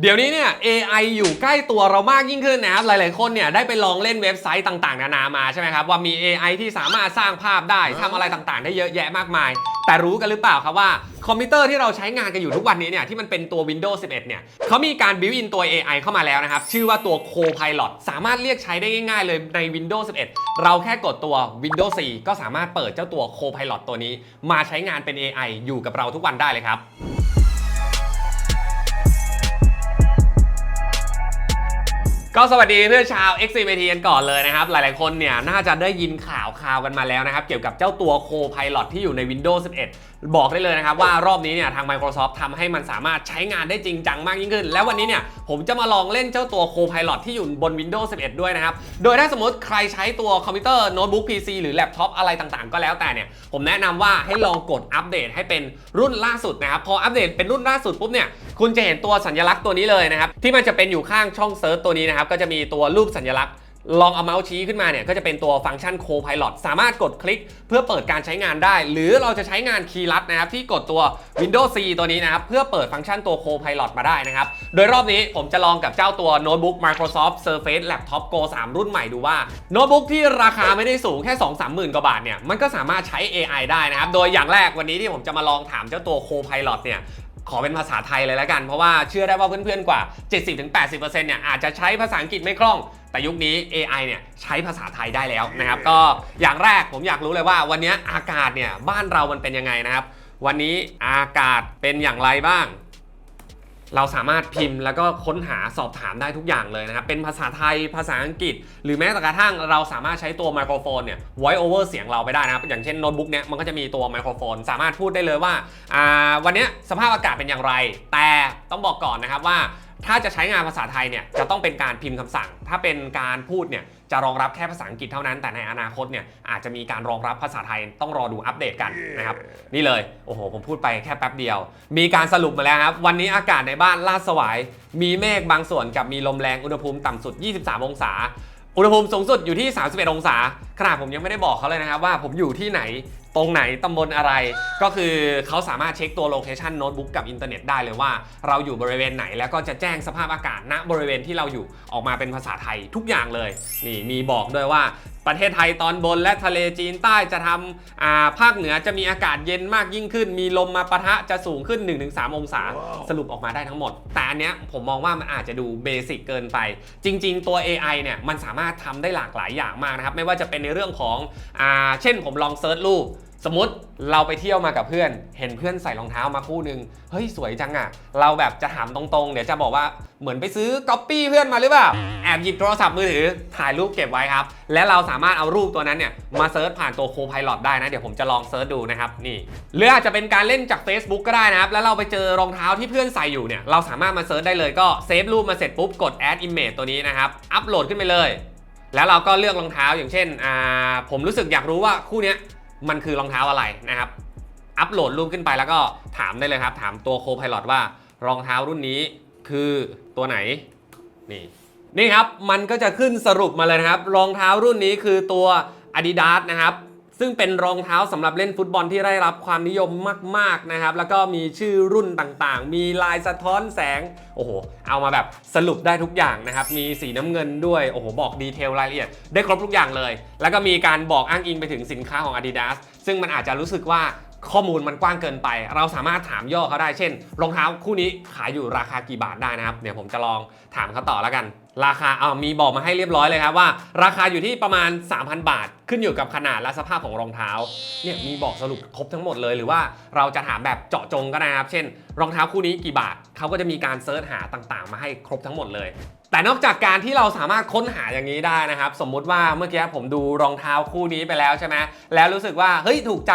เดี๋ยวนี้เนี่ย AI อยู่ใกล้ตัวเรามากยิ่งขึ้นนะครับ หลาย ๆ คนเนี่ยได้ไปลองเล่นเว็บไซต์ต่าง ๆ นานามาใช่ไหมครับ ว่ามี AI ที่สามารถสร้างภาพได้ทำอะไรต่าง ๆ ได้เยอะแยะมากมาย แต่รู้กันหรือเปล่าครับว่าคอมพิวเตอร์ที่เราใช้งานกันอยู่ทุกวันนี้เนี่ยที่มันเป็นตัว Windows 11 เนี่ยเขามีการ built in ตัว AI เข้ามาแล้วนะครับ ชื่อว่าตัว Copilot สามารถเรียกใช้ได้ง่าย ๆ เลยใน Windows 11 เราแค่กดตัว Windows 4 ก็สามารถเปิดเจ้าตัว Copilot ตัวนี้ มาใช้งานเป็น AI อยู่กับเราทุกวันได้เลยครับ ก็สวัสดีเพื่อนชาว x c m t กันก่อนเลยนะครับ หลายๆคนเนี่ยน่าจะได้ยินข่าวข่าวกันมาแล้วนะครับ เกี่ยวกับเจ้าตัว Copilot ที่อยู่ใน Windows 11บอกได้เลยนะครับว่ารอบนี้เนี่ยทาง Microsoft ทำให้มันสามารถใช้งานได้จริงจังมากยิ่งขึ้น แล้ววันนี้เนี่ยผมจะมาลองเล่นเจ้าตัว Copilot ที่อยู่บน Windows 11 ด้วยนะครับ โดยถ้าสมมติใครใช้ตัวคอมพิวเตอร์โน้ตบุ๊ก PC หรือแล็ปท็อปอะไรต่างๆ ก็แล้วแต่เนี่ย ผมแนะนำว่าให้ลองกดอัปเดตให้เป็นรุ่นล่าสุดนะครับ พออัปเดตเป็นรุ่นล่าสุดปุ๊บเนี่ยคุณจะเห็นตัวสัญลักษณ์ตัวนี้เลยนะครับที่มันจะเป็นอยู่ข้างช่องเซิร์ชตัวนี้นะครับก็จะมีตัวรูปสัญลักษณ์ ลองเอาเมาส์ชี้ขึ้นมาเนี่ยก็จะเป็นตัวฟังก์ชัน Copilot สามารถกดคลิกเพื่อเปิดการใช้งานได้ หรือเราจะใช้งานคีย์ลัดนะครับที่กดตัว Windows C ตัวนี้นะครับเพื่อเปิดฟังก์ชันตัว Copilot มาได้นะครับ โดยรอบนี้ผมจะลองกับเจ้าตัวโน้ตบุ๊ก Microsoft Surface Laptop Go 3 รุ่นใหม่ดูว่าโน้ตบุ๊กที่ราคาไม่ได้สูงแค่ 2 3 หมื่นกว่าบาทเนี่ยมันก็สามารถใช้ AI ได้นะครับโดยอย่างแรกวันนี้ที่ผมจะมาลองถามเจ้าตัว Copilot เนี่ยขอเป็นภาษาไทยเลยแล้วกัน เพราะว่าเชื่อได้ว่าเพื่อนๆกว่า 70-80%เนี่ยอาจจะใช้ภาษาอังกฤษไม่คล่อง แต่ยุคนี้ AI เนี่ยใช้ภาษาไทยได้แล้วนะครับ ก็อย่างแรกผมอยากรู้เลยว่าวันนี้อากาศเนี่ยบ้านเรามันเป็นยังไงนะครับ วันนี้อากาศเป็นอย่างไรบ้าง เราสามารถพิมพ์แล้วก็ค้นหาสอบถามได้ทุกอย่างเลยนะครับ เป็นภาษาไทยภาษาอังกฤษ หรือแม้แต่กระทั่งเราสามารถใช้ตัวไมโครโฟนเนี่ย voice over เสียงเราไปได้นะครับ อย่างเช่นโน้ตบุ๊กเนี้ยมันก็จะมีตัวไมโครโฟน สามารถพูดได้เลยว่าอ่าวันเนี้ยสภาพอากาศเป็นอย่างไร แต่ต้องบอกก่อนนะครับว่า ถ้าจะใช้งานภาษาไทยเนี่ยจะต้องเป็นการพิมพ์คำสั่ง ถ้าเป็นการพูดเนี่ยจะรองรับแค่ภาษาอังกฤษเท่านั้น แต่ในอนาคตเนี่ยอาจจะมีการรองรับภาษาไทยต้องรอดูอัปเดตกันนะครับ นี่เลย โอ้โห ผมพูดไปแค่แป๊บเดียว มีการสรุปมาแล้วครับ วันนี้อากาศในบ้านลาดสวาย มีเมฆบางส่วนกับมีลมแรง อุณหภูมิต่ำสุด 23 องศา อุณหภูมิสูงสุดอยู่ที่ 31 องศาขนาดผมยังไม่ได้บอกเขาเลยนะครับว่าผมอยู่ที่ไหน ตรงไหนตำบลอะไร ก็คือเขาสามารถเช็คตัวโลเคชันโน้ตบุ๊กกับอินเทอร์เน็ตได้เลยว่า เราอยู่บริเวณไหนแล้วก็จะแจ้งสภาพอากาศณบริเวณที่เราอยู่ออกมาเป็นภาษาไทยทุกอย่างเลย นี่มีบอกด้วยว่าประเทศไทยตอนบนและทะเลจีนใต้จะทำอ่าภาคเหนือจะมีอากาศเย็นมากยิ่งขึ้น มีลมมาปะทะจะสูงขึ้น 1-3 องศาสรุปออกมาได้ทั้งหมด แต่อันเนี้ยผมมองว่ามันอาจจะดูเบสิกเกินไป จริง ๆ ตัว AI เนี่ยมันสามารถทำได้หลากหลายอย่างมากนะครับ ไม่ว่าจะเป็นในเรื่องของอ่าเช่นผมลองเซิร์ชรูป สมมติเราไปเที่ยวมากับเพื่อน เห็นเพื่อนใส่รองเท้ามาคู่หนึ่งเฮ้ยสวยจังอะเราแบบจะถามตรงๆ เดี๋ยวจะบอกว่าเหมือนไปซื้อก๊อปปี้เพื่อนมาหรือเปล่า แอบหยิบโทรศัพท์มือถือถ่ายรูปเก็บไว้ครับ และเราสามารถเอารูปตัวนั้นเนี่ยมาเซิร์ชผ่านตัวโคพายลอตได้นะ เดี๋ยวผมจะลองเซิร์ชดูนะครับนี่หรืออาจจะเป็นการเล่นจาก Facebook ก็ได้นะครับ แล้วเราไปเจอรองเท้าที่เพื่อนใส่อยู่เนี่ยเราสามารถมาเซิร์ชได้เลยก็เซฟรูปมาเสร็จปุ๊บกด add image ตัวนี้นะครับอัปโหลดขึ้นไปเลย แล้วเราก็เลือกรองเท้าอย่างเช่นอ่าผมรู้สึกอยากรู้ว่าคู่เนี้ย มันคือรองเท้าอะไรนะครับ อัปโหลดรูปขึ้นไปแล้วก็ถามได้เลยครับ ถามตัวโคพายลอตว่ารองเท้ารุ่นนี้คือตัวไหน นี่ นี่ครับ มันก็จะขึ้นสรุปมาเลยนะครับ รองเท้ารุ่นนี้คือตัว Adidas นะครับ ซึ่งเป็นรองเท้าสำหรับเล่นฟุตบอลที่ได้รับความนิยมมากๆนะครับ แล้วก็มีชื่อรุ่นต่างๆ มีลายสะท้อนแสง โอ้โห เอามาแบบสรุปได้ทุกอย่างนะครับ มีสีน้ำเงินด้วย โอ้โห บอกดีเทลรายละเอียด ได้ครบทุกอย่างเลย แล้วก็มีการบอกอ้างอิงไปถึงสินค้าของ Adidas ซึ่งมันอาจจะรู้สึกว่าข้อมูลมันกว้างเกินไป เราสามารถถามย่อเขาได้ เช่น รองเท้าคู่นี้ขายอยู่ราคากี่บาทได้นะครับ เดี๋ยวผมจะลองถามเขาต่อแล้วกัน ราคาเอามีบอกมาให้เรียบร้อยเลยครับว่า ราคาอยู่ที่ประมาณ 3,000 บาท ขึ้นอยู่กับขนาดและสภาพของรองเท้าเนี่ยมีบอกสรุปครบทั้งหมดเลย หรือว่าเราจะถามแบบเจาะจงก็ได้นะครับเช่น รองเท้าคู่นี้กี่บาทเขาก็จะมีการเซิร์ชหาต่างๆ มาให้ครบทั้งหมดเลยแต่นอกจากการที่เราสามารถค้นหาอย่างนี้ได้นะครับ สมมุติว่าเมื่อกี้ผมดูรองเท้าคู่นี้ไปแล้วใช่ไหมแล้วรู้สึกว่าเฮ้ยถูกใจ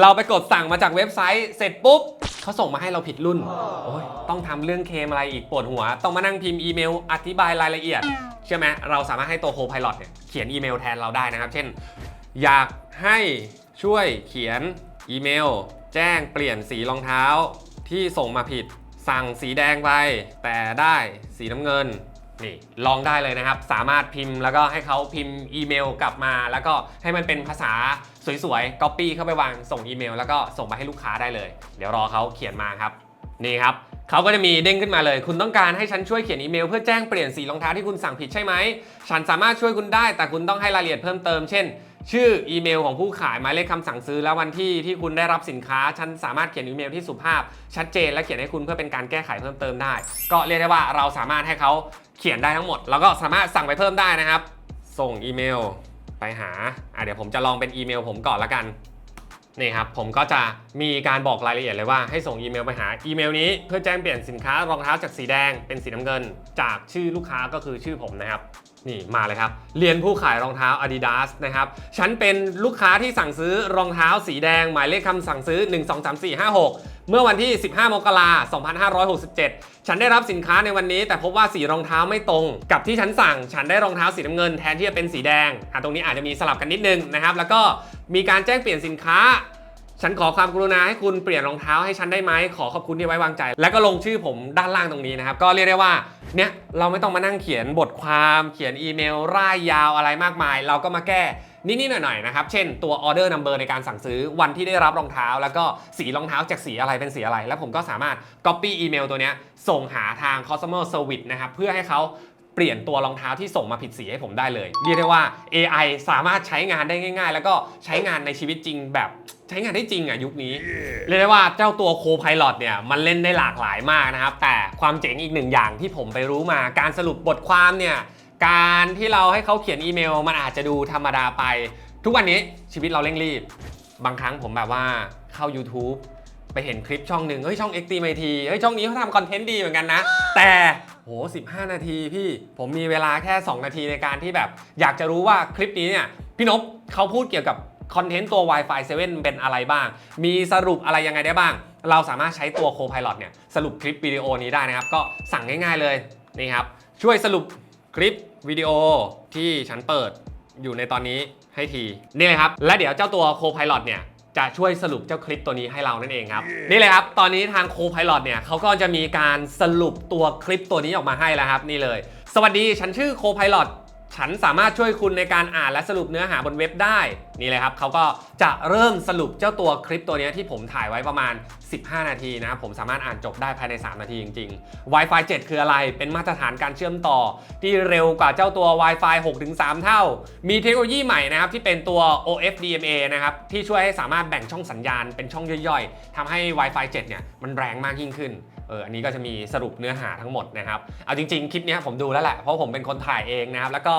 เราไปกดสั่งมาจากเว็บไซต์ เสร็จปุ๊บเขาส่งมาให้เราผิดรุ่นโอ้ยต้องทำเรื่องเคมอะไรอีกปวดหัว ต้องมานั่งพิมพ์อีเมล อธิบายรายละเอียดใช่ไหมเราสามารถให้ตัวโคพายลอตเนี่ยเขียนอีเมลแทนเราได้นะครับ เช่น อยากให้ช่วยเขียนอีเมล แจ้งเปลี่ยนสีรองเท้าที่ส่งมาผิด สั่งสีแดงไป แต่ได้สีน้ำเงินนี่ลองได้เลยนะครับ สามารถพิมพ์แล้วก็ให้เขาพิมพ์อีเมลกลับมา แล้วก็ให้มันเป็นภาษาสวยๆ copy เข้าไปวางส่งอีเมล แล้วก็ส่งไปให้ลูกค้าได้เลย เดี๋ยวรอเขาเขียนมาครับ นี่ครับเขาก็จะมีเด้งขึ้นมาเลย คุณต้องการให้ฉันช่วยเขียนอีเมล เพื่อแจ้งเปลี่ยนสีรองเท้าที่คุณสั่งผิดใช่ไหม ฉันสามารถช่วยคุณได้ แต่คุณต้องให้รายละเอียดเพิ่มเติม เช่น ชื่ออีเมลของผู้ขายหมายเลขคำสั่งซื้อและวันที่ที่คุณได้รับสินค้า ฉันสามารถเขียนอีเมลที่สุภาพ ชัดเจนและเขียนให้คุณเพื่อเป็นการแก้ไขเพิ่มเติมได้ ก็เรียกได้ว่าเราสามารถให้เขาเขียนได้ทั้งหมด แล้วก็สามารถสั่งไปเพิ่มได้นะครับ ส่งอีเมลไปหาอะเดี๋ยวผมจะลองเป็นอีเมลผมก่อนละกันนี่ครับผมก็จะมีการบอกรายละเอียดเลยว่าให้ส่งอีเมลไปหาอีเมลนี้เพื่อแจ้งเปลี่ยนสินค้ารองเท้าจากสีแดงเป็นสีน้ำเงิน จากชื่อลูกค้าก็คือชื่อผมนะครับ นี่มาเลยครับ เรียนผู้ขายรองเท้า Adidas นะครับ ฉันเป็นลูกค้าที่สั่งซื้อรองเท้าสีแดง หมายเลขคำสั่งซื้อ 1 2 3 4 5 6 เมื่อวันที่ 15 มกราคม2567 ฉันได้รับสินค้าในวันนี้ แต่พบว่าสีรองเท้าไม่ตรง กับที่ฉันสั่ง ฉันได้รองเท้าสีน้ำเงินแทนที่จะเป็นสีแดงอะตรงนี้อาจจะมีสลับกันนิดนึงนะครับ แล้วก็มีการแจ้งเปลี่ยนสินค้า ฉันขอความกรุณาให้คุณเปลี่ยนรองเท้าให้ฉันได้ไหมขอขอบคุณที่ไว้วางใจ แล้วก็ลงชื่อผมด้านล่างตรงนี้นะครับ ก็เรียกได้ว่าเนี่ยเราไม่ต้องมานั่งเขียนบทความเขียนอีเมลร่ายยาวอะไรมากมาย เราก็มาแก้นิดๆหน่อยๆนะครับ เช่นตัว order number ในการสั่งซื้อวันที่ได้รับรองเท้า แล้วก็สีรองเท้าจากสีอะไรเป็นสีอะไร แล้วผมก็สามารถ copy อีเมลตัวเนี้ยส่งหาทาง customer service นะครับเพื่อให้เขา เปลี่ยนตัวรองเท้าที่ส่งมาผิดสีให้ผมได้เลย เรียกได้ว่า AI สามารถใช้งานได้ง่าย ๆ แล้วก็ใช้งานในชีวิตจริงแบบใช้งานได้จริงอะยุคนี้ เรียกได้ว่าเจ้าตัว Co-Pilot เนี่ยมันเล่นได้หลากหลายมากนะครับ แต่ความเจ๋งอีกหนึ่งอย่างที่ผมไปรู้มาการสรุปบทความเนี่ยการที่เราให้เขาเขียนอีเมล มันอาจจะดูธรรมดาไป ทุกวันนี้ชีวิตเราเร่งรีบ บางครั้งผมแบบว่าเข้า YouTube ไปเห็นคลิปช่องหนึ่งเฮ้ยช่อง x t m t เฮ้ยช่องนี้เขาทำคอนเทนต์ดีเหมือนกันนะ แต่โห 15 นาทีพี่ ผมมีเวลาแค่ 2 นาทีในการที่แบบ อยากจะรู้ว่าคลิปนี้เนี่ย พี่นพเขาพูดเกี่ยวกับคอนเทนต์ตัว Wi-Fi 7 เป็นอะไรบ้าง มีสรุปอะไรยังไงได้บ้าง เราสามารถใช้ตัว Copilot เนี่ย สรุปคลิปวิดีโอนี้ได้นะครับ ก็สั่งง่าย ๆเลยนี่ครับ ช่วยสรุปคลิปวิดีโอที่ฉันเปิดอยู่ในตอนนี้ให้ทีนี่เลยครับ และเดี๋ยวเจ้าตัว Copilot เนี่ย จะช่วยสรุปเจ้าคลิปตัวนี้ให้เรานั่นเองครับนี่เลยครับ ตอนนี้ทางโคพายロเนี่ยเขาก็จะมีการสรุปตัวคลิปตัวนี้ออกมาให้แล้วครับ นี่เลย สวัสดี ฉันชื่อโคพายロ ฉันสามารถช่วยคุณในการอ่านและสรุปเนื้อหาบนเว็บได้ นี่เลยครับเขาก็จะเริ่มสรุปเจ้าตัวคลิปตัวนี้ที่ผมถ่ายไว้ประมาณ 15 นาทีนะผมสามารถอ่านจบได้ภายใน 3 นาทีจริง ๆ Wi-Fi 7 คืออะไรเป็นมาตรฐานการเชื่อมต่อ ที่เร็วกว่าเจ้าตัว Wi-Fi 6-3 เท่า มีเทคโนโลยีใหม่นะครับที่เป็นตัว OFDMA นะครับที่ช่วยให้สามารถแบ่งช่องสัญญาณเป็นช่องย่อยๆทำให้ Wi-Fi 7 เนี่ยมันแรงมากยิ่งขึ้น อออันนี้ก็จะมีสรุปเนื้อหาทั้งหมดนะครับ เอาจริง ๆ คลิปนี้ผมดูแล้วแหละ เพราะผมเป็นคนถ่ายเองนะครับ แล้วก็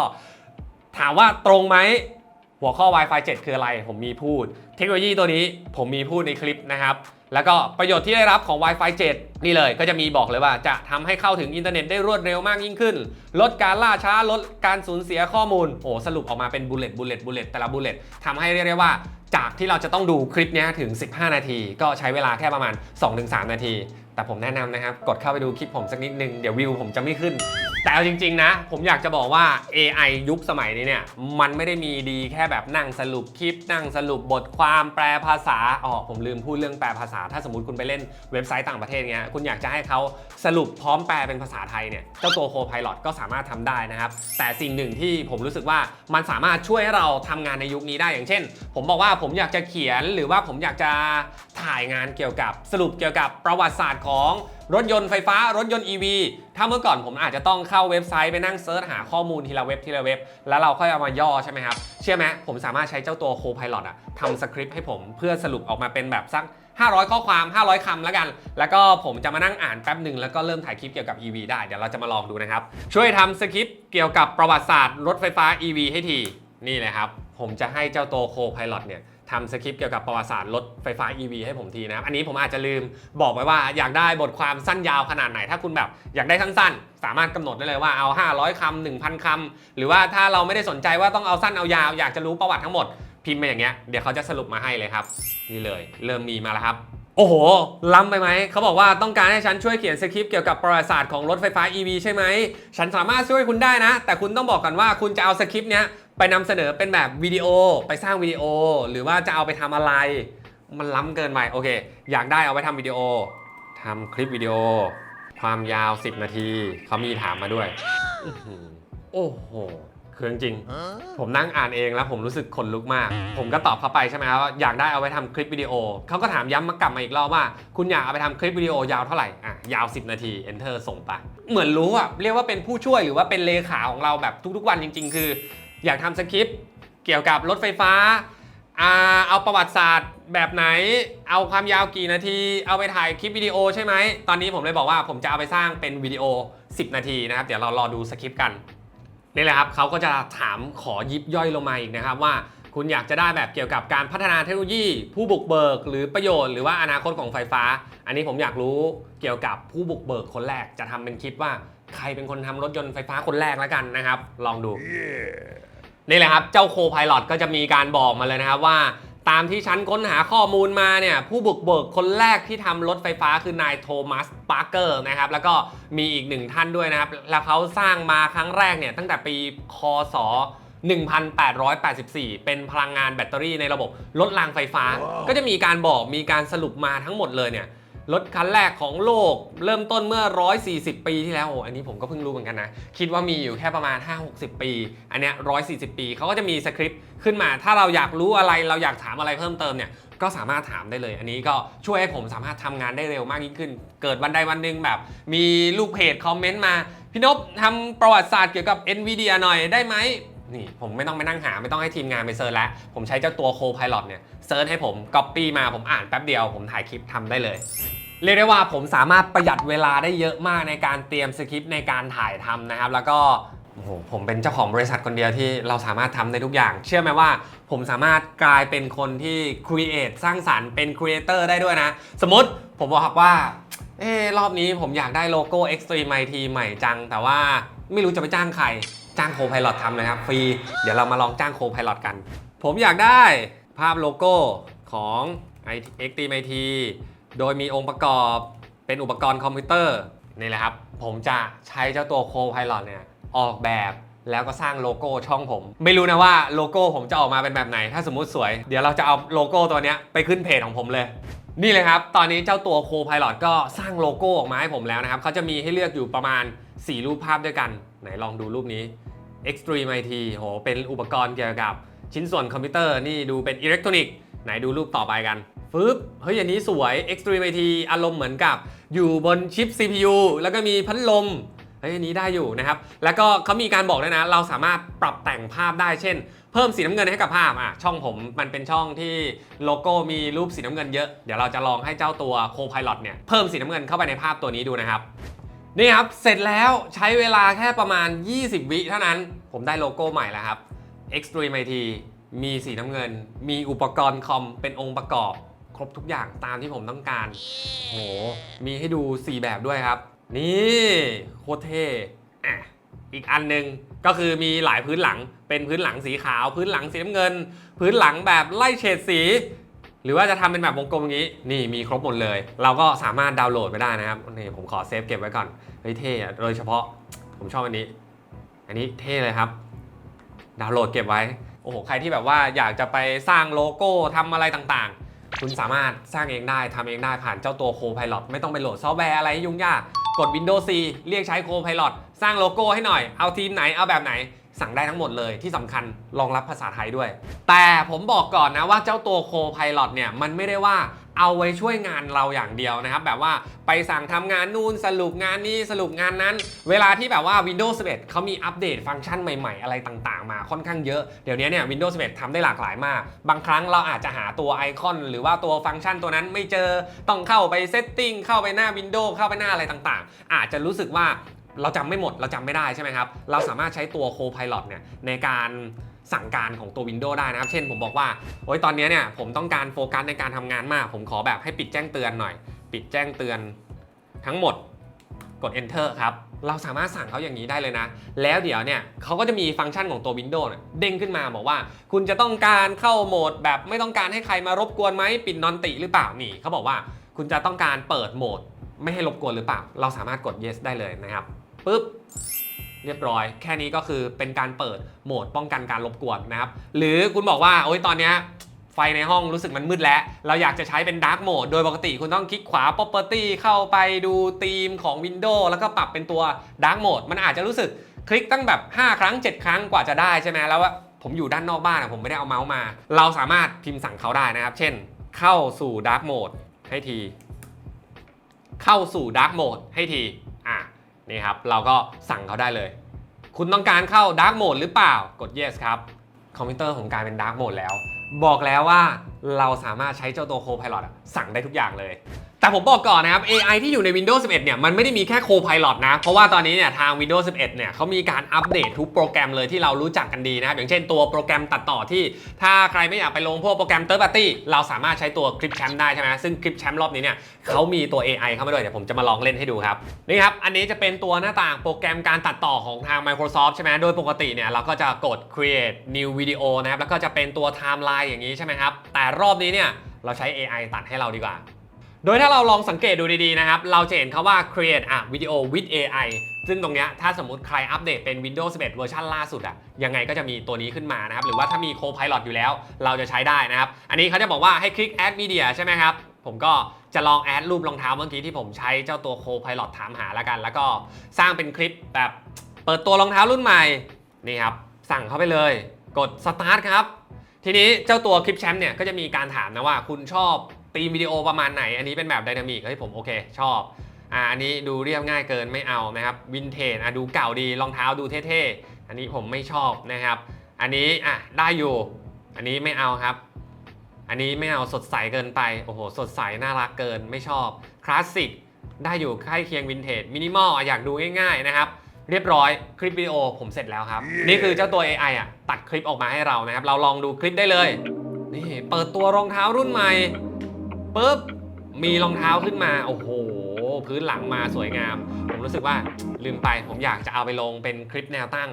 ถามว่าตรงไหมหัวข้อ Wi-Fi 7 คืออะไร ผมมีพูด เทคโนโลยีตัวนี้ผมมีพูดในคลิปนะครับแล้วก็ประโยชน์ที่ได้รับของ Wi-Fi 7 นี่เลยก็จะมีบอกเลยว่าจะทำให้เข้าถึงอินเทอร์เน็ตได้รวดเร็วมากยิ่งขึ้น ลดการล่าช้า ลดการสูญเสียข้อมูล โอ้สรุปออกมาเป็นบุลเลตบุลเลตบุลเลตแต่ละบุลเลตทำให้เรียกได้ว่า จากที่เราจะต้องดูคลิปนี้ถึง 15 นาที ก็ใช้เวลาแค่ประมาณ 2-3 นาที แต่ผมแนะนำนะครับ กดเข้าไปดูคลิปผมสักนิดนึง เดี๋ยววิวผมจะไม่ขึ้น แต่เอาจริง ๆ นะ ผมอยากจะบอกว่า AI ยุคสมัยนี้เนี่ย มันไม่ได้มีดีแค่แบบนั่งสรุปคลิป นั่งสรุปบทความแปลภาษาอ๋อผมลืมพูดเรื่องแปลภาษา ถ้าสมมติคุณไปเล่นเว็บไซต์ต่างประเทศเงี้ยคุณอยากจะให้เขาสรุปพร้อมแปลเป็นภาษาไทยเนี่ยเจ้าตัว Copilot ก็สามารถทำได้นะครับ แต่สิ่งหนึ่งที่ผมรู้สึกว่ามันสามารถช่วยให้เราทำงานในยุคนี้ได้อย่างเช่น ผมบอกว่าผมอยากจะเขียนหรือว่าผมอยากจะถ่ายงานเกี่ยวกับสรุปเกี่ยวกับประวัติศาสตร์ของ รถยนต์ไฟฟ้ารถยนต์ EV ถ้าเมื่อก่อนผมอาจจะต้องเข้าเว็บไซต์ไปนั่งเซิร์ชหาข้อมูลทีละเว็บทีละเว็บ แล้วเราค่อยเอามาย่อใช่ไหมครับ เชื่อไหมผมสามารถใช้เจ้าตัว Copilot อะทำสคริปต์ให้ผมเพื่อสรุปออกมาเป็นแบบสัก500 ข้อความ 500 คำแล้วกัน แล้วก็ผมจะมานั่งอ่านแป๊บหนึ่งแล้วก็เริ่มถ่ายคลิปเกี่ยวกับ EV ได้ เดี๋ยวเราจะมาลองดูนะครับ ช่วยทำสคริปต์เกี่ยวกับประวัติศาสตร์รถไฟฟ้า EV ให้ที นี่เลยครับ ผมจะให้เจ้าตัว Copilot เนี่ย ทำสคริปต์เกี่ยวกับประวัติศาสตร์รถไฟฟ้า EV ให้ผมทีนะครับอันนี้ผมอาจจะลืมบอกไว้ว่าอยากได้บทความสั้นยาวขนาดไหน ถ้าคุณแบบอยากได้สั้นๆ สามารถกำหนดได้เลยว่าเอา 500คำ1,000คำหรือว่าถ้าเราไม่ได้สนใจว่าต้องเอาสั้นเอายาว อยากจะรู้ประวัติทั้งหมดพิมพ์มาอย่างเงี้ยเดี๋ยวเขาจะสรุปมาให้เลยครับ นี่เลย เริ่มมีมาแล้วครับ โอ้โห ล้ำไปไหม เขาบอกว่าต้องการให้ฉันช่วยเขียนสคริปต์เกี่ยวกับประวัติศาสตร์ของรถไฟฟ้า EV ใช่ไหม ฉันสามารถช่วยคุณได้นะ แต่คุณต้องบอกก่อนว่าคุณจะเอาสคริปต์เนี้ย ไปนำเสนอเป็นแบบวิดีโอไปสร้างวิดีโอ หรือว่าจะเอาไปทำอะไร มันล้ำเกินไปโอเค อยากได้เอาไปทำวิดีโอทำคลิปวิดีโอ ความยาว 10 นาทีเขามีถามมาด้วยโอ้โหคือจริงผมนั่งอ่านเองแล้วผมรู้สึกขนลุกมาก ผมก็ตอบเขาไปใช่ไหมครับว่าอยากได้เอาไปทำคลิปวิดีโอเขาก็ถามย้ำมากลับมาอีกรอบว่า คุณอยากเอาไปทำคลิปวิดีโอยาวเท่าไหร่อะยาว 10 นาที enter ส่งไป เหมือนรู้อะเรียกว่าเป็นผู้ช่วยหรือว่าเป็นเลขาของเราแบบทุกๆวันจริง ๆ คือ อยากทำสคริปต์เกี่ยวกับรถไฟฟ้าอเอาประวัติศาสตร์แบบไหน เอาความยาวกี่นาที เอาไปถ่ายคลิปวิดีโอใช่ไหม ตอนนี้ผมเลยบอกว่าผมจะเอาไปสร้างเป็นวิดีโอ 10 นาทีนะครับ เดี๋ยวเรารอดูสคริปต์กัน นี่แหละครับเขาก็จะถามขอยิบย่อยลงมาอีกนะครับว่าคุณอยากจะได้แบบเกี่ยวกับการพัฒนาเทคโนโลยี ผู้บุกเบิก หรือประโยชน์หรือว่าอนาคตของไฟฟ้า อันนี้ผมอยากรู้เกี่ยวกับผู้บุกเบิกคนแรกจะทำเป็นคลิปว่าใครเป็นคนทำรถยนต์ไฟฟ้าคนแรกแล้วกันนะครับ ลองดู นี่แหละครับเจ้าโคพาย o t ก็จะมีการบอกมาเลยนะครับว่า ตามที่ฉันค้นหาข้อมูลมาเนี่ยผู้บุกเบิกคนแรกที่ทำรถไฟฟ้าคือนายโทมัสปาร์เกอร์นะครับแล้วก็มีอีกหนึ่งท่านด้วยนะครับ แล้วเขาสร้างมาครั้งแรกเนี่ยตั้งแต่ปีคศ1884 เป็นพลังงานแบตเตอรี่ในระบบรถรางไฟฟ้า ก็จะมีการบอกมีการสรุปมาทั้งหมดเลยเนี่ย รถคันแรกของโลกเริ่มต้นเมื่อ 140 ปีที่แล้วโอ้อันนี้ผมก็เพิ่งรู้เหมือนกันนะ คิดว่ามีอยู่แค่ประมาณ 5-60 ปี อันเนี้ย140 ปีเขาก็จะมีสคริปต์ขึ้นมา ถ้าเราอยากรู้อะไรเราอยากถามอะไรเพิ่มเติมเนี่ยก็สามารถถามได้เลย อันนี้ก็ช่วยให้ผมสามารถทำงานได้เร็วมากยิ่งขึ้น เกิดวันใดวันหนึ่งแบบ มีลูกเพจคอมเมนต์มา พี่นพทำประวัติศาสตร์เกี่ยวกับ NVIDIA หน่อยได้ไหม นี่ผมไม่ต้องไปนั่งหาไม่ต้องให้ทีมงานไปเซิร์ชแล้ว ผมใช้เจ้าตัวโคพาย o t เนี่ยเซิร์ชให้ผมก๊อปปี้มาผมอ่านแป๊บเดียว ผมถ่ายคลิปทำได้เลยเรียกได้ว่าผมสามารถประหยัดเวลาได้เยอะมากในการเตรียมสคริปต์ในการถ่ายทำนะครับ แล้วก็โอ้โหผมเป็นเจ้าของบริษัทคนเดียวที่เราสามารถทำได้ทุกอย่าง เชื่อไหมว่าผมสามารถกลายเป็นคนที่ครีเอทสร้างสรรค์เป็นครีเอเตอร์ได้ด้วยนะ สมมติผมบอกว่าเออรอบนี้ผมอยากได้โลโก้ Extreme IT ใหม่จัง แต่ว่าไม่รู้จะไปจ้างใคร จ้างโคพาย o t ทำเลยครับฟรี เดี๋ยวเรามาลองจ้างโคพาย o t กัน ผมอยากได้ภาพโลโก้ของ x t m IT โดยมีองค์ประกอบเป็นอุปกรณ์คอมพิวเตอร์นี่แหละครับ ผมจะใช้เจ้าตัว Copilot เนี่ยออกแบบแล้วก็สร้างโลโก้ช่องผม ไม่รู้นะว่าโลโก้ผมจะออกมาเป็นแบบไหน ถ้าสมมุติสวย เดี๋ยวเราจะเอาโลโก้ตัวนี้ไปขึ้นเพจของผมเลย นี่เลยครับ ตอนนี้เจ้าตัว Copilot ก็สร้างโลโก้ออกมาให้ผมแล้วนะครับเขาจะมีให้เลือกอยู่ประมาณ 4 รูปภาพด้วยกัน ไหนลองดูรูปนี้ Extreme IT โห เป็นอุปกรณ์เกี่ยวกับชิ้นส่วนคอมพิวเตอร์นี่ดูเป็นอิเล็กทรอนิกส์ไหนดูรูปต่อไปกันฟึบเฮ้ยอันนี้สวย Extreme IT อารมณ์เหมือนกับ อยู่บนชิป CPU แล้วก็มีพัดลมเฮ้ยอันนี้ได้อยู่นะครับ แล้วก็เขามีการบอกด้วยนะ เราสามารถปรับแต่งภาพได้เช่น เพิ่มสีน้ำเงินให้กับภาพอะช่องผมมันเป็นช่องที่โลโก้มีรูปสีน้ำเงินเยอะ เดี๋ยวเราจะลองให้เจ้าตัว Copilot เนี่ยเพิ่มสีน้ำเงินเข้าไปในภาพตัวนี้ดูนะครับ นี่ครับ เสร็จแล้วใช้เวลาแค่ประมาณ 20 วิเท่านั้น ผมได้โลโก้ใหม่แล้วครับ Extreme IT มีสีน้ำเงิน มีอุปกรณ์คอมเป็นองค์ประกอบ ครบทุกอย่างตามที่ผมต้องการโหมีให้ดู 4 แบบด้วยครับ นี่โคตรเท่อะอีกอันหนึงก็คือมีหลายพื้นหลังเป็นพื้นหลังสีขาว พื้นหลังสีน้ำเงิน พื้นหลังแบบไล่เฉดสี หรือว่าจะทำเป็นแบบวงกลมอย่างนี้ นี่มีครบหมดเลย เราก็สามารถดาวน์โหลดไปได้นะครับ นี่ผมขอเซฟเก็บไว้ก่อน เฮ้ยเท่อะโดยเฉพาะผมชอบอันนี้ อันนี้เท่เลยครับ ดาวน์โหลดเก็บไว้ โอ้โห ใครที่แบบว่าอยากจะไปสร้างโลโก้ทำอะไรต่างๆ คุณสามารถสร้างเองได้ทำเองได้ผ่านเจ้าตัว Copilot ไม่ต้องไปโหลดซอฟต์แวร์อะไรยุ่งยาก กด Windows C เรียกใช้ Copilot สร้างโลโก้ให้หน่อย เอาทีมไหน เอาแบบไหน สั่งได้ทั้งหมดเลยที่สำคัญรองรับภาษาไทยด้วย แต่ผมบอกก่อนนะว่าเจ้าตัว Copilot เนี่ยมันไม่ได้ว่าเอาไว้ช่วยงานเราอย่างเดียวนะครับ แบบว่าไปสั่งทำงานนู่นสรุปงานนี้สรุปงานนั้น เวลาที่แบบว่า Windows 11เขามีอัปเดตฟังก์ชันใหม่ๆ อะไรต่างๆ มาค่อนข้างเยอะ เดี๋ยวนี้เนี่ย Windows 11ทำได้หลากหลายมาก บางครั้งเราอาจจะหาตัวไอคอน หรือว่าตัวฟังก์ชันตัวนั้นไม่เจอต้องเข้าไปเซตติ้งเข้าไปหน้า Windows เข้าไปหน้าอะไรต่างๆ อาจจะรู้สึกว่า เราจำไม่หมดเราจำไม่ได้ใช่ไหมครับ เราสามารถใช้ตัว Copilot เนี่ยในการสั่งการของตัว Windows ได้นะครับ เช่นผมบอกว่าโอ้ยตอนนี้เนี่ยผมต้องการโฟกัสในการทำงานมาก ผมขอแบบให้ปิดแจ้งเตือนหน่อย ปิดแจ้งเตือนทั้งหมดกด enter ครับเราสามารถสั่งเขาอย่างนี้ได้เลยนะ แล้วเดี๋ยวเนี่ยเขาก็จะมีฟังก์ชันของตัว Windows เด้งขึ้นมาบอกว่า คุณจะต้องการเข้าโหมดแบบไม่ต้องการให้ใครมารบกวนไหมปิดนอนติหรือเปล่านี่เขาบอกว่าคุณจะต้องการเปิดโหมด ไม่ให้รบกวนหรือเปล่า เราสามารถกด yes ได้เลยนะครับ ปุ๊บเรียบร้อย แค่นี้ก็คือเป็นการเปิดโหมดป้องกันการรบกวนนะครับ หรือคุณบอกว่าโอ้ยตอนเนี้ยไฟในห้องรู้สึกมันมืดแล้ว เราอยากจะใช้เป็นดาร์กโหมดโดยปกติคุณต้องคลิกขวา Property เข้าไปดูธีมของ Windows แล้วก็ปรับเป็นตัวดาร์กโหมดมันอาจจะรู้สึกคลิกตั้งแบบ 5 ครั้ง 7 ครั้งกว่าจะได้ใช่ไหมแล้วว่าผมอยู่ด้านนอกบ้านอะผมไม่ได้เอาเมาส์มา เราสามารถพิมพ์สั่งเขาได้นะครับ เช่น เข้าสู่ Dark Mode ให้ที เข้าสู่ Dark Mode ให้ที นี่ครับ เราก็สั่งเขาได้เลย คุณต้องการเข้า Dark Mode หรือเปล่า กด yes ครับ คอมพิวเตอร์ผมกลายเป็น Dark Mode แล้ว บอกแล้วว่าเราสามารถใช้เจ้าตัว Copilot อะสั่งได้ทุกอย่างเลย แต่ผมบอกก่อนนะครับ AI ที่อยู่ใน Windows 11 เนี่ย มันไม่ได้มีแค่ Copilot นะ เพราะว่าตอนนี้เนี่ยทาง Windows 11 เนี่ยเขามีการอัปเดตทุกโปรแกรมเลยที่เรารู้จักกันดีนะครับ อย่างเช่นตัวโปรแกรมตัดต่อที่ ถ้าใครไม่อยากไปลงพวกโปรแกรม Third Party เราสามารถใช้ตัว Clip Champ ได้ใช่ไหมซึ่ง Clip Champ รอบนี้เนี่ยเขามีตัว AI เข้ามาด้วย เดี๋ยวผมจะมาลองเล่นให้ดูครับ นี่ครับ อันนี้จะเป็นตัวหน้าต่างโปรแกรมการตัดต่อของทาง Microsoft ใช่ไหมโดยปกติเนี่ยเราก็จะกด create new video นะครับ แล้วก็จะเป็นตัว timeline อย่างนี้ใช่ไหมครับ แต่รอบนี้เนี่ยเราใช้ AI ตัดให้เราดีกว่า โดยถ้าเราลองสังเกตดูดีๆนะครับ เราจะเห็นคาว่า create a video with AI ซึ่งตรงเนี้ยถ้าสมมติใครอัปเดตเป็น Windows 11 เวอร์ชันล่าสุดอะยังไงก็จะมีตัวนี้ขึ้นมานะครับ หรือว่าถ้ามี Copilot อยู่แล้ว เราจะใช้ได้นะครับ อันนี้เขาจะบอกว่าให้คลิก add media ใช่ไหมครับ ผมก็จะลองแอดรูปรองเท้าเมื่อกี้ที่ผมใช้เจ้าตัว Copilot ถามหาแล้วกัน แล้วก็สร้างเป็นคลิปแบบเปิดตัวรองเท้ารุ่นใหม่นี่ครับสั่งเข้าไปเลย กด start ครับทีนี้เจ้าตัวคลิปแชมป์เนี่ยก็จะมีการถามนะว่าคุณชอบ ตีมวิดีโอประมาณไหน อันนี้เป็นแบบไดนามิกเฮ้ยผมโอเค ชอบอ่าอันนี้ดูเรียบง่ายเกินไม่เอานะครับวินเทจอะดูเก่าดีรองเท้าดูเท่ๆ อันนี้ผมไม่ชอบนะครับ อันนี้อะได้อยู่ อันนี้ไม่เอาครับ อันนี้ไม่เอาสดใสเกินไปโอ้โหสดใสน่ารักเกินไม่ชอบคลาสสิกได้อยู่ใกล้เคียงวินเทจมินิมอลอยากดูง่ายๆนะครับเรียบร้อยคลิปวิดีโอผมเสร็จแล้วครับ นี่คือเจ้าตัว AI อะตัดคลิปออกมาให้เรานะครับ เราลองดูคลิปได้เลย นี่เปิดตัวรองเท้ารุ่นใหม่ ปุ๊บมีรองเท้าขึ้นมา โอ้โห พื้นหลังมาสวยงาม ผมรู้สึกว่าลืมไป ผมอยากจะเอาไปลงเป็นคลิปแนวตั้ง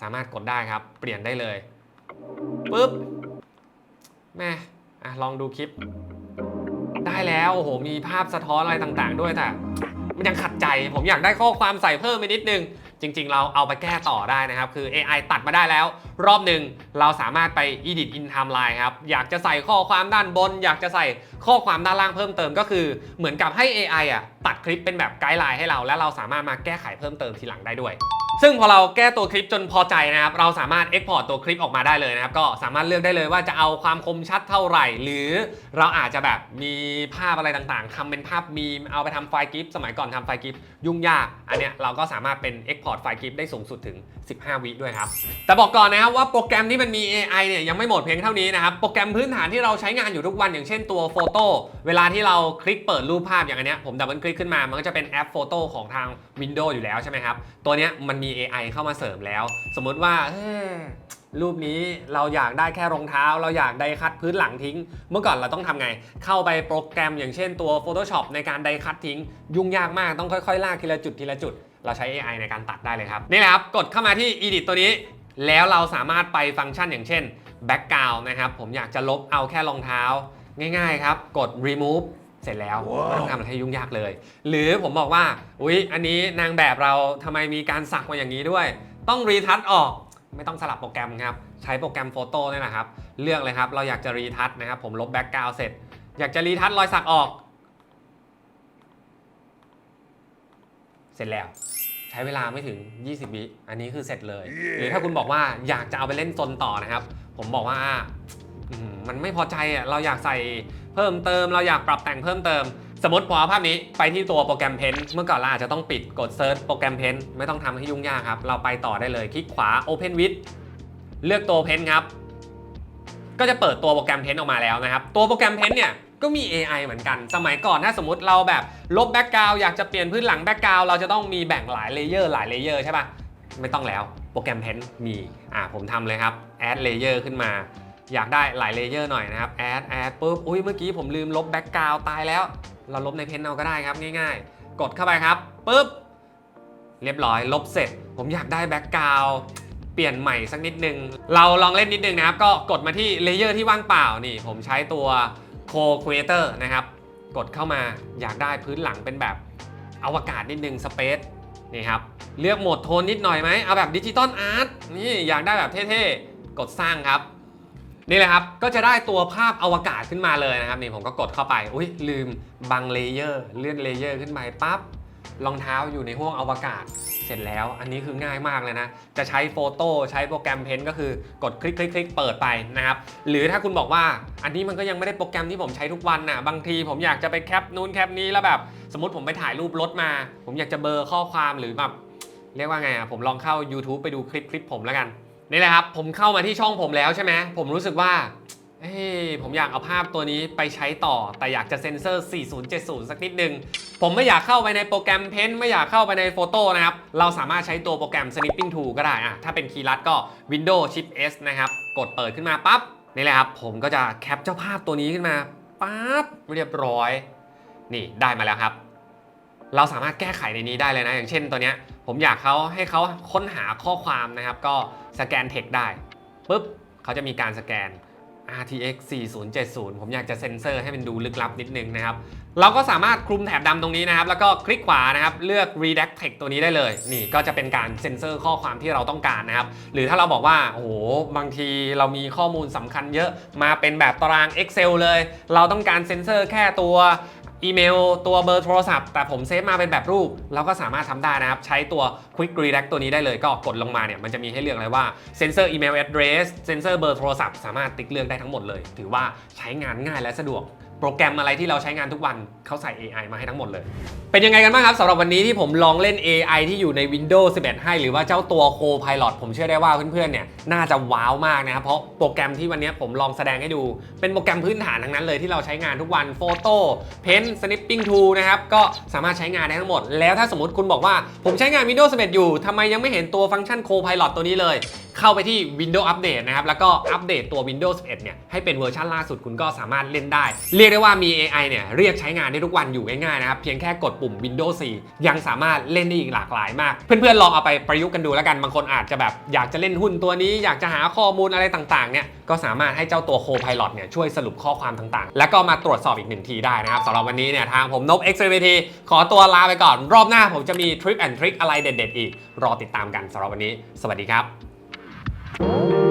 สามารถกดได้ครับ เปลี่ยนได้เลยปุ๊บแม่อะลองดูคลิป ได้แล้วโอ้โหมีภาพสะท้อนอะไรต่างๆ ด้วยแต่มันยังขัดใจ ผมอยากได้ข้อความใส่เพิ่มไปนิดนึง จริง ๆ เราเอาไปแก้ต่อได้นะครับ คือ AI ตัดมาได้แล้ว รอบหนึ่งเราสามารถไป edit in timeline ครับ อยากจะใส่ข้อความด้านบน อยากจะใส่ข้อความด้านล่างเพิ่มเติมก็คือ เหมือนกับให้ AI อะตัดคลิปเป็นแบบไกด์ไลน์ให้เรา แล้วเราสามารถมาแก้ไขเพิ่มเติมทีหลังได้ด้วย ซึ่งพอเราแก้ตัวคลิปจนพอใจนะครับ เราสามารถ Export ตัวคลิปออกมาได้เลยนะครับ ก็สามารถเลือกได้เลยว่าจะเอาความคมชัดเท่าไหร่ หรือเราอาจจะแบบมีภาพอะไรต่างๆทำเป็นภาพมีมเอาไปทำไฟล์กิฟสมัยก่อนทำไฟล์กิฟยุ่งยาก อันเนี้ยเราก็สามารถเป็น Export ไฟล์กิฟได้สูงสุดถึง 15 วิด้วยครับ แต่บอกก่อนนะครับว่าโปรแกรมที่มันมี AI เนี่ยยังไม่หมดเพียงเท่านี้นะครับ โปรแกรมพื้นฐานที่เราใช้งานอยู่ทุกวันอย่างเช่นตัวโฟโต้เวลาที่เราคลิกเปิดรูปภาพอย่างอันเนี้ยผมดับเบิลคลิกขึ้นมามันก็จะเป็นแอปโฟโต้ของทาง Windows อยู่แล้วใช่ไหมครับตัวเนี้ยมันมี AI เข้ามาเสริมแล้ว สมมติว่ารูปนี้เราอยากได้แค่รองเท้า เราอยากไดคัดพื้นหลังทิ้ง เมื่อก่อนเราต้องทำไง เข้าไปโปรแกรมอย่างเช่นตัว Photoshop ในการไดคัดทิ้ง ยุ่งยากมากต้องค่อยๆ ลากทีละจุดทีละจุด เราใช้ AI ในการตัดได้เลยครับ นี่แหละครับ กดเข้ามาที่ Edit ตัวนี้ แล้วเราสามารถไปฟังก์ชันอย่างเช่น Background นะครับผมอยากจะลบเอาแค่รองเท้า ง่ายๆครับ กด Remove เสร็จแล้วไม่ต้องทำอะไรให้ยุ่งยากเลย หรือผมบอกว่าอุ๊ยอันนี้นางแบบเราทำไมมีการสักมาอย่างนี้ด้วย ต้องรีทัชออกไม่ต้องสลับโปรแกรมครับใช้โปรแกรมโฟโต้นี่แหละครับเลือกเลยครับเราอยากจะรีทัชนะครับผมลบแบ็กกราวเสร็จ อยากจะรีทัชรอยสักออก เสร็จแล้วใช้เวลาไม่ถึง 20 วิ อันนี้คือเสร็จเลย หรือถ้าคุณบอกว่าอยากจะเอาไปเล่นซนต่อนะครับ ผมบอกว่าอืมมันไม่พอใจอะ เราอยากใส่ เพิ่มเติมเราอยากปรับแต่งเพิ่มเติม สมมติพอเอาภาพนี้ไปที่ตัวโปรแกรมเพนเมื่อก่อนเราอาจจะต้องปิดกดเซิร์ชโปรแกรมเพนไม่ต้องทำให้ยุ่งยากครับ เราไปต่อได้เลยคลิกขวา Open with เลือกตัวเพนครับ ก็จะเปิดตัวโปรแกรมเพนออกมาแล้วนะครับ ตัวโปรแกรมเพนเนี่ยก็มี AI เหมือนกัน สมัยก่อนถ้าสมมติเราแบบลบแบ็กกราวอยากจะเปลี่ยนพื้นหลังแบ็กกราวเราจะต้องมีแบ่งหลายเลเยอร์หลายเลเยอร์ใช่ปะไม่ต้องแล้วโปรแกรมเพนมี อ่าผมทำเลยครับ add layer ขึ้นมา อยากได้หลายเลเยอร์หน่อยนะครับ add add ปุ๊บอุ้ยเมื่อกี้ผมลืมลบแบ็กกราวตายแล้ว เราลบในเพนเอาก็ได้ครับง่าย ๆ กดเข้าไปครับปุ๊บเรียบร้อยลบเสร็จ ผมอยากได้แบ็กกราวเปลี่ยนใหม่สักนิดนึง เราลองเล่นนิดนึงนะครับ ก็กดมาที่เลเยอร์ที่ว่างเปล่านี่ ผมใช้ตัว Co-Creator นะครับ กดเข้ามาอยากได้พื้นหลังเป็นแบบอวกาศนิดนึงสเปซนี่ครับ เลือกโหมดโทนนิดหน่อยไหมเอาแบบดิจิตอลอาร์ตนี่อยากได้แบบเท่ๆ กดสร้างครับ นี่เลยครับ ก็จะได้ตัวภาพอวกาศขึ้นมาเลยนะครับนี่ผมก็กดเข้าไป อุ้ยลืมบางเลเยอร์เลื่อนเลเยอร์ขึ้นไปปั๊บรองเท้าอยู่ในห้วงอวกาศเสร็จแล้ว อันนี้คือง่ายมากเลยนะ จะใช้โฟโต้ใช้โปรแกรมเพนก็คือกดคลิกคลิกคลิกเปิดไปนะครับ หรือถ้าคุณบอกว่าอันนี้มันก็ยังไม่ได้โปรแกรมที่ผมใช้ทุกวันน่ะ บางทีผมอยากจะไปแคปนู้นแคปนี้แล้วแบบ สมมติผมไปถ่ายรูปรถมา ผมอยากจะเบอร์ข้อความหรือแบบเรียกว่าไงอะผมลองเข้า YouTube ไปดูคลิปคลิปผมแล้วกัน นี่แหละครับผมเข้ามาที่ช่องผมแล้วใช่ไหมผมรู้สึกว่าเอ้ยผมอยากเอาภาพตัวนี้ไปใช้ต่อ แต่อยากจะเซ็นเซอร์ 4070 สักนิดนึง ผมไม่อยากเข้าไปในโปรแกรม Pen ไม่อยากเข้าไปในโฟโต้นะครับ เราสามารถใช้ตัวโปรแกรม Snipping Tool ก็ได้อะถ้าเป็นคีย์ลัดก็ Windows Shift S นะครับ กดเปิดขึ้นมาปั๊บ นี่แหละครับ ผมก็จะแคปเจ้าภาพตัวนี้ขึ้นมาปั๊บเรียบร้อย นี่ได้มาแล้วครับ เราสามารถแก้ไขในนี้ได้เลยนะ อย่างเช่นตัวเนี้ยผมอยากเขาให้เขาค้นหาข้อความนะครับ ก็สแกนเทคได้ปุ๊บเขาจะมีการสแกน RTX 4070 ผมอยากจะเซ็นเซอร์ให้มันดูลึกลับนิดนึงนะครับ เราก็สามารถคลุมแถบดำตรงนี้นะครับ แล้วก็คลิกขวานะครับ เลือก Redact Text ตัวนี้ได้เลย นี่ก็จะเป็นการเซ็นเซอร์ข้อความที่เราต้องการนะครับ หรือถ้าเราบอกว่า โอ้โห บางทีเรามีข้อมูลสำคัญเยอะ มาเป็นแบบตาราง Excel เลย เราต้องการเซ็นเซอร์แค่ตัว อีเมล ตัวเบอร์โทรศัพท์ แต่ผมเซฟมาเป็นแบบรูป เราก็สามารถทำได้นะครับ ใช้ตัว Quick Redact ตัวนี้ได้เลยก็กดลงมาเนี่ยมันจะมีให้เลือกเลยว่าเซ็นเซอร์อีเมล address เซ็นเซอร์เบอร์โทรศัพท์สามารถติ๊กเลือกได้ทั้งหมดเลย ถือว่าใช้งานง่ายและสะดวก โปรแกรมอะไรที่เราใช้งานทุกวันเขาใส่ AI มาให้ทั้งหมดเลย เป็นยังไงกันบ้างครับสำหรับวันนี้ที่ผมลองเล่น AI ที่อยู่ใน Windows 11 ให้ หรือว่าเจ้าตัว Copilot ผมเชื่อได้ว่าเพื่อนๆเนี่ยน่าจะว้าวมากนะครับ เพราะโปรแกรมที่วันนี้ผมลองแสดงให้ดู เป็นโปรแกรมพื้นฐานทั้งนั้นเลยที่เราใช้งานทุกวัน Photo Pen Snipping Tool นะครับ ก็สามารถใช้งานได้ทั้งหมด แล้วถ้าสมมติคุณบอกว่าผมใช้งาน Windows 11 อยู่ทำไมยังไม่เห็นตัวฟังก์ชัน Copilot ตัวนี้เลย เข้าไปที่ Windows Update นะครับ แล้วก็อัปเดตตัว Windows 11 เนี่ย ให้เป็นเวอร์ชันล่าสุดคุณก็สามารถเล่นได้ เรียกได้ว่ามี AI เนี่ย เรียกใช้งานได้ทุกวันอยู่ง่ายๆนะครับ เพียงแค่กดปุ่ม Windows 4 ยังสามารถเล่นได้อีกหลากหลายมาก เพื่อนๆ ลองเอาไปประยุกต์กันดูแล้วกัน บางคนอาจจะแบบอยากจะเล่นหุ้นตัวนี้ อยากจะหาข้อมูลอะไรต่างๆ เนี่ยก็สามารถให้เจ้าตัว Copilot เนี่ยช่วยสรุปข้อความต่างๆ แล้วก็มาตรวจสอบอีกหนึ่งทีได้นะครับสำหรับวันนี้เนี่ยทางผมนบ x m t ขอตัวลาไปก่อน รอบหน้าผมจะมีทริปแอนทริคอะไรเด็ดๆอีก รอติดตามกันสำหรับวันนี้ สวัสดีครับ Oh.